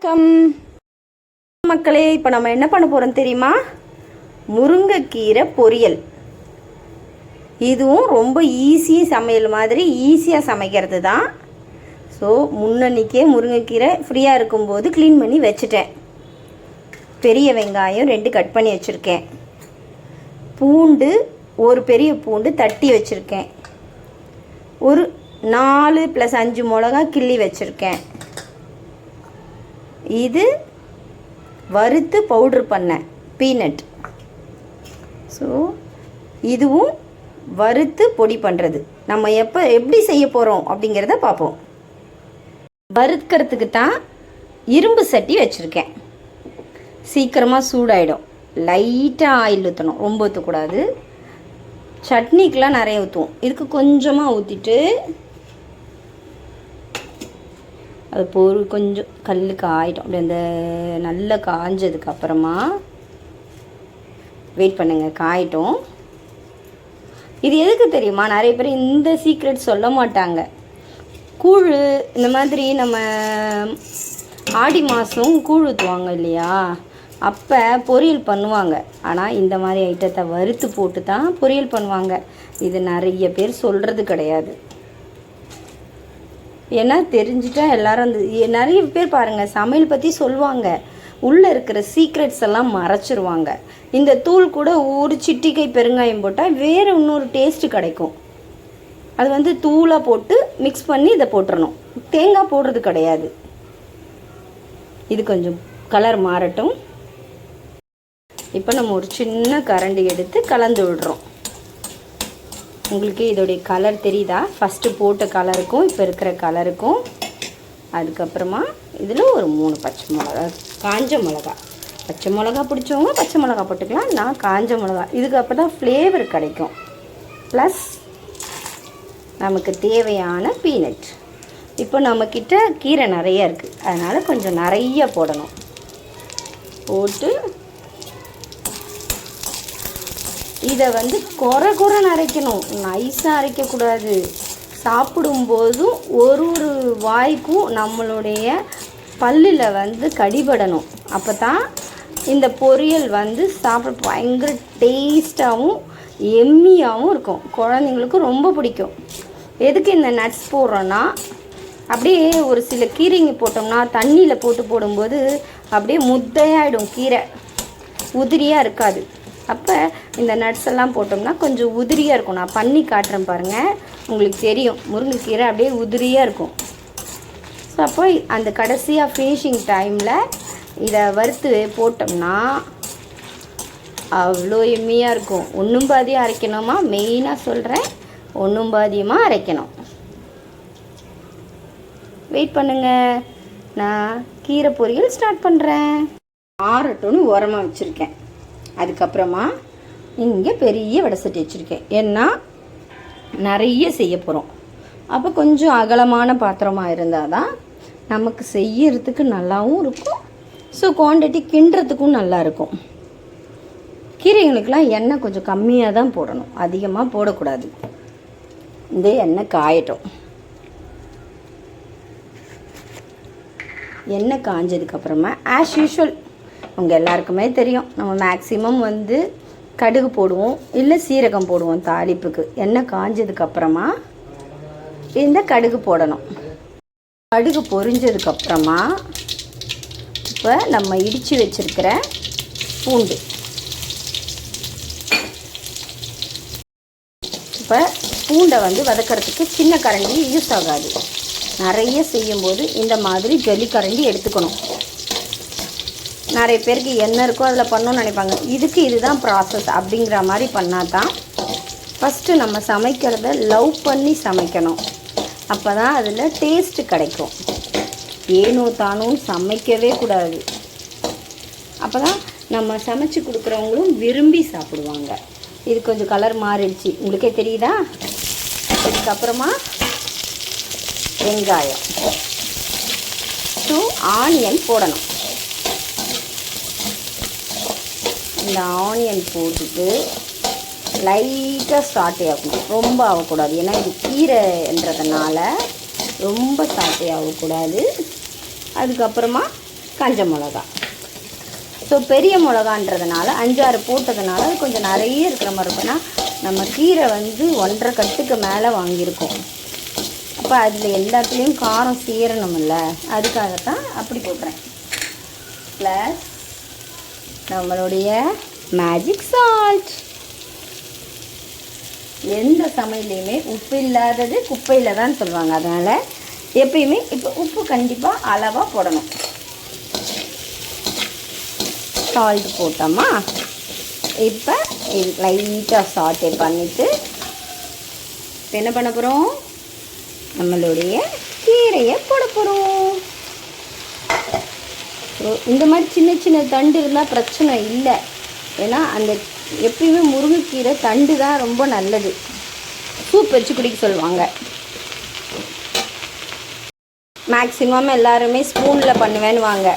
வணக்கம். மக்களே இப்போ நம்ம என்ன பண்ண போகிறோம் தெரியுமா? முருங்கைக்கீரை பொரியல். இதுவும் ரொம்ப ஈஸி சமையல் மாதிரி ஈஸியாக சமைக்கிறது தான். ஸோ முன்னன்னைக்கே முருங்கைக்கீரை ஃப்ரீயாக இருக்கும்போது க்ளீன் பண்ணி வச்சுட்டேன். பெரிய வெங்காயம் ரெண்டு கட் பண்ணி வச்சுருக்கேன். பூண்டு ஒரு பெரிய பூண்டு தட்டி வச்சுருக்கேன். ஒரு நாலு ப்ளஸ் அஞ்சு மிளகா கிள்ளி வச்சுருக்கேன். இது வறுத்து பவுட்ரு பண்ண பீனட் ஸோ இதுவும் வறுத்து பொடி பண்ணுறது நம்ம எப்போ எப்படி செய்ய போகிறோம் அப்படிங்கிறத பார்ப்போம். வறுக்கிறதுக்கு தான் இரும்பு சட்டி வச்சுருக்கேன். சீக்கிரமாக சூடாயிடும். லைட்டாக ஆயில் ஊற்றணும் ரொம்ப ஊற்றக்கூடாது சட்னிக்கெலாம் நிறைய ஊற்றுவோம் இதுக்கு கொஞ்சமாக ஊற்றிட்டு அது பொரு கொஞ்சம் கல் காயிடும் அப்படி அந்த நல்லா காஞ்சதுக்கு அப்புறமா வெயிட் பண்ணுங்கள் காயிட்டும். இது எதுக்கு தெரியுமா? நிறைய பேர் இந்த சீக்ரெட் சொல்ல மாட்டாங்க. கூழ் இந்த மாதிரி நம்ம ஆடி மாதம் கூழ் ஊற்றுவாங்க இல்லையா? அப்போ பொரியல் பண்ணுவாங்க. ஆனால் இந்த மாதிரி ஐட்டத்தை வறுத்து போட்டு தான் பொரியல் பண்ணுவாங்க. இது நிறைய பேர் சொல்கிறது கிடையாது. ஏன்னா தெரிஞ்சுட்டா எல்லாரும் அந்த நிறைய பேர் பாருங்கள் சமையல் பற்றி சொல்லுவாங்க. உள்ளே இருக்கிற சீக்ரெட்ஸ் எல்லாம் மறைச்சிருவாங்க. இந்த தூள் கூட ஒரு சிட்டிக்கை பெருங்காயம் போட்டால் வேறு இன்னொரு டேஸ்ட்டு கிடைக்கும். அது வந்து தூளாக போட்டு மிக்ஸ் பண்ணி இதை போட்டுறணும். தேங்காய் போடுறது கிடையாது. இது கொஞ்சம் கலர் மாறட்டும். இப்போ நம்ம ஒரு சின்ன கரண்டி எடுத்து கலந்து விடுறோம். உங்களுக்கு இதோடைய கலர் தெரியுதா? ஃபஸ்ட்டு போட்ட கலருக்கும் இப்போ இருக்கிற கலருக்கும் அதுக்கப்புறமா இதில் ஒரு மூணு பச்சை மிளகா காஞ்ச மிளகா. பச்சை மிளகா பிடிச்சவங்க பச்சை மிளகா போட்டுக்கலாம். நான் காஞ்ச மிளகா. இதுக்கு அப்போ தான் ஃப்ளேவர் கிடைக்கும். ப்ளஸ் நமக்கு தேவையான பீனட் இப்போ நம்மக்கிட்ட கீரை நிறைய இருக்குது அதனால் கொஞ்சம் நிறைய போடணும். போட்டு இதை வந்து குறை குறை அரைக்கணும். நைஸாக அரைக்கக்கூடாது. சாப்பிடும்போதும் ஒரு ஒரு வாய்க்கும் நம்மளுடைய பல்லில் வந்து கடிபடணும். அப்போ தான் இந்த பொரியல் வந்து சாப்பிட பயங்கர டேஸ்ட்டாகவும் எம்மியாகவும் இருக்கும். குழந்தைங்களுக்கு ரொம்ப பிடிக்கும். எதுக்கு இந்த நட்ஸ் போடுறோன்னா அப்படியே ஒரு சில கீரைங்க போட்டோம்னா தண்ணியில் போட்டு போடும்போது அப்படியே முத்தையாயிடும் கீரை. உதிரியாக இருக்காது. அப்போ இந்த நட்ஸ் எல்லாம் போட்டோம்னா கொஞ்சம் உதிரியாக இருக்கும். நான் பண்ணி காட்டுறேன் பாருங்கள் உங்களுக்கு தெரியும். முருங்கைக்கீரை அப்படியே உதிரியாக இருக்கும். ஸோ அப்போ அந்த கடைசியாக ஃபினிஷிங் டைமில் இதை வறுத்து போட்டோம்னா அவ்வளோ எம்மியாக இருக்கும். ஒன்றும் பாதியாக அரைக்கணுமா? மெயினாக சொல்கிறேன் ஒன்றும் பாதியமாக அரைக்கணும். வெயிட் பண்ணுங்கள் நான் கீரை பொரியல் ஸ்டார்ட் பண்ணுறேன் ஆறட்டும்னு உரமாக வச்சுருக்கேன். அதுக்கப்புறமா இங்கே பெரிய வடை சட்டி வச்சுருக்கேன். ஏன்னா நிறைய செய்ய போகிறோம் அப்போ கொஞ்சம் அகலமான பாத்திரமாக இருந்தால் தான் நமக்கு செய்யறதுக்கு நல்லாவும் இருக்கும். ஸோ குவான்டிட்டி கிண்டுறதுக்கும் நல்லாயிருக்கும் கீரைகளுக்கெலாம் எண்ணெய் கொஞ்சம் கம்மியாக தான் போடணும். அதிகமாக போடக்கூடாது. இந்த எண்ணெய் காயட்டும். எண்ணெய் காஞ்சதுக்கப்புறமா ஆஸ் யூஷுவல் உங்கள் எல்லாருக்குமே தெரியும். நம்ம மேக்ஸிமம் வந்து கடுகு போடுவோம் இல்லை சீரகம் போடுவோம் தாளிப்புக்கு. எண்ணெய் காஞ்சதுக்கப்புறமா இந்த கடுகு போடணும். கடுகு பொரிஞ்சதுக்கப்புறமா இப்போ நம்ம இடித்து வச்சிருக்கிற பூண்டு. இப்போ பூண்டை வந்து வதக்கிறதுக்கு சின்ன கரண்டி யூஸ் ஆகாது. நிறைய செய்யும்போது இந்த மாதிரி ஜல்லி கரண்டி எடுத்துக்கணும். நிறைய பேருக்கு என்ன இருக்கோ அதில் பண்ணணும்னு நினைப்பாங்க. இதுக்கு இதுதான் ப்ராசஸ் அப்படிங்கிற மாதிரி பண்ணால் தான் ஃபஸ்ட்டு நம்ம சமைக்கிறத லவ் பண்ணி சமைக்கணும். அப்போ தான் அதில் டேஸ்ட்டு கிடைக்கும். ஏனோ தானோன்னு சமைக்கவே கூடாது. அப்போ தான் நம்ம சமைச்சு கொடுக்குறவங்களும் விரும்பி சாப்பிடுவாங்க. இது கொஞ்சம் கலர் மாறிடுச்சு. உங்களுக்கே தெரியுதா? இதுக்கப்புறமா வெங்காயம். ஸோ ஆனியன் போடணும். இந்த ஆனியன் போட்டுட்டு லைட்டாக சாட்டே ஆகணும். ரொம்ப ஆகக்கூடாது. ஏன்னா இது கீரைன்றதுனால ரொம்ப சாட்டே ஆகக்கூடாது. அதுக்கப்புறமா கஞ்ச மிளகா. ஸோ பெரிய மிளகான்றதுனால அஞ்சாறு போட்டதுனால அது கொஞ்சம் நிறைய இருக்கிற மாதிரி இருக்கும்னா நம்ம கீரை வந்து ஒன்றரை கட்டுக்கு மேலே வாங்கியிருக்கோம். அப்போ அதில் எல்லாத்துலேயும் காரம் சேரணும்ல. அதுக்காகத்தான் அப்படி போடுறேன். ப்ளஸ் நம்மளுடைய மேஜிக் சால்ட் எந்த சமையலையுமே உப்பு இல்லாதது குப்பையில் தான் சொல்லுவாங்க. அதனால் எப்பயுமே இப்போ உப்பு கண்டிப்பாக அளவாக போடணும். சால்ட் போட்டோமா? இப்போ இது லைட்டாக சாட்டே பண்ணிவிட்டு என்ன பண்ண போகிறோம் நம்மளுடைய கீரையை போட போகிறோம் இந்த மாதிரி சின்ன சின்ன தண்டு இருந்தால் பிரச்சனை இல்லை. ஏன்னா அந்த எப்பயுமே முருங்கைக்கீரை தண்டு தான் ரொம்ப நல்லது. சூப் வச்சு குடிக்க சொல்லுவாங்க. மேக்ஸிமம் எல்லாருமே ஸ்பூனில் பண்ணுவேன்னு வாங்க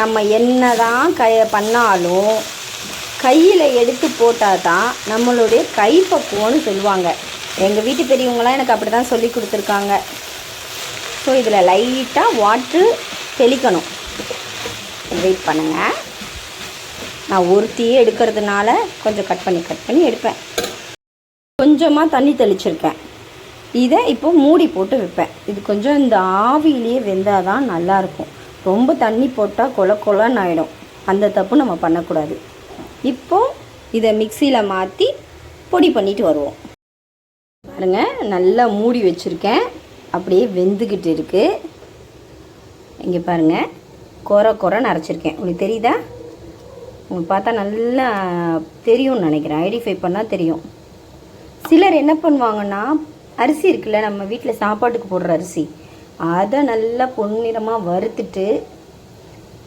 நம்ம என்ன தான் கை பண்ணாலும் கையில் எடுத்து போட்டால் தான் நம்மளுடைய கைப்பக்குவம்னு சொல்லுவாங்க. எங்கள் வீட்டு பெரியவங்களாம் எனக்கு அப்படி தான் சொல்லி கொடுத்துருக்காங்க. ஸோ இதில் லைட்டாக வாட்ரு தெளிக்கணும். வெயிட் பண்ணுங்கள் நான் ஒருத்தியே எடுக்கிறதுனால கொஞ்சம் கட் பண்ணி கட் பண்ணி எடுப்பேன். கொஞ்சமாக தண்ணி தெளிச்சிருக்கேன். இதை இப்போ மூடி போட்டு வைப்பேன். இது கொஞ்சம் இந்த ஆவியிலேயே வெந்தால் தான் நல்லாயிருக்கும். ரொம்ப தண்ணி போட்டால் கொல கொலன்னு ஆகிடும் அந்த தப்பு நம்ம பண்ணக்கூடாது. இப்போது இதை மிக்சியில் மாற்றி பொடி பண்ணிட்டு வருவோம். பாருங்கள் நல்லா மூடி வச்சுருக்கேன். அப்படியே வெந்துக்கிட்டு இருக்குது இங்கே பாருங்கள் கொர கொரன்னு அரைச்சிருக்கேன். உங்களுக்கு தெரியுதா? உங்களுக்கு பார்த்தா நல்லா தெரியும்னு நினைக்கிறேன். ஐடென்டிஃபை பண்ணால் தெரியும். சிலர் என்ன பண்ணுவாங்கன்னா அரிசி இருக்குல்ல நம்ம வீட்டில் சாப்பாட்டுக்கு போடுற அரிசி. அதை நல்லா பொன்னிறமாக வறுத்துட்டு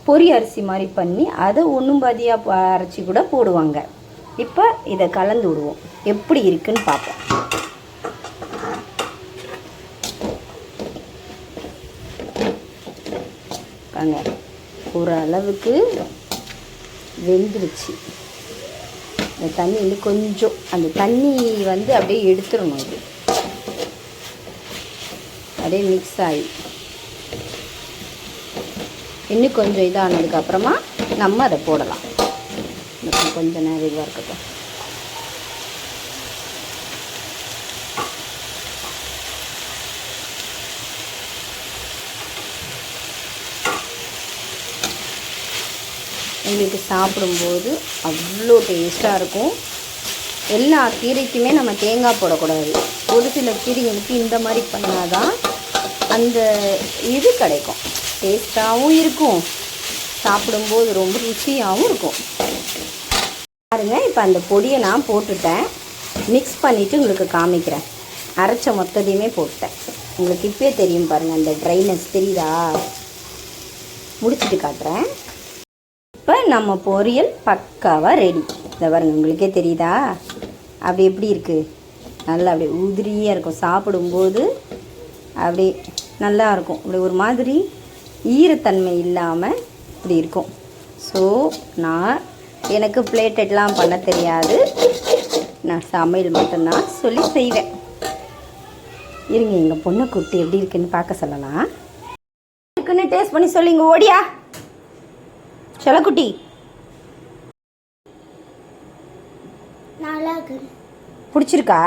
பொறி அரிசி மாதிரி பண்ணி அதை ஒன்றும் பாதியாக அரைச்சி கூட போடுவாங்க. இப்போ இதை கலந்து விடுவோம். எப்படி இருக்குன்னு பார்ப்போம். பாருங்க. ஓரளவுக்கு வெந்துருச்சு. அந்த தண்ணி இன்னும் கொஞ்சம் அந்த தண்ணி வந்து அப்படியே எடுத்துடணும் அது. அப்படியே மிக்ஸ் ஆகி இன்னும் கொஞ்சம் இதானதுக்கப்புறமா நம்ம அதை போடலாம். கொஞ்சம் நேரம் இதுவாக இருக்கட்டும். எங்களுக்கு சாப்பிடும்போது அவ்வளோ டேஸ்ட்டாக இருக்கும். எல்லா கீரைக்குமே நம்ம தேங்காய் போடக்கூடாது. ஒரு சில கீரைகளுக்கு இந்த மாதிரி பண்ணால் தான் அந்த இது கிடைக்கும். டேஸ்ட்டாகவும் இருக்கும். சாப்பிடும்போது ரொம்ப ருச்சியாகவும் இருக்கும். பாருங்க இப்போ அந்த பொடியை நான் போட்டுட்டேன். மிக்ஸ் பண்ணிவிட்டு உங்களுக்கு காமிக்கிறேன். அரைச்ச மொத்தத்தையுமே போட்டேன் உங்களுக்கு இப்போயே தெரியும் பாருங்கள் அந்த ட்ரைனஸ் தெரியுதா? முடிச்சுட்டு காட்டுறேன். இப்போ நம்ம பொரியல் பக்காவாக ரெடி இதை பாருங்கள் உங்களுக்கே தெரியுதா? அப்படி எப்படி இருக்குது நல்லா அப்படியே உதிரியாக இருக்கும். சாப்பிடும்போது அப்படி நல்லா இருக்கும். அப்படி ஒரு மாதிரி ஈரத்தன்மை இல்லாமல் இப்படி இருக்கும். ஸோ நான் எனக்கு பிளேட்டெட்லாம் பண்ண தெரியாது. நான் சமையல் மட்டும்தான் சொல்லி செய்வேன். இருங்க எங்கள் பொண்ணை குட்டி எப்படி இருக்குன்னு பார்க்க சொல்லலாம். இருக்குன்னு டேஸ்ட் பண்ணி சொல்லிங்க ஓடியா? செலக்குட்டி பிடிச்சிருக்கா?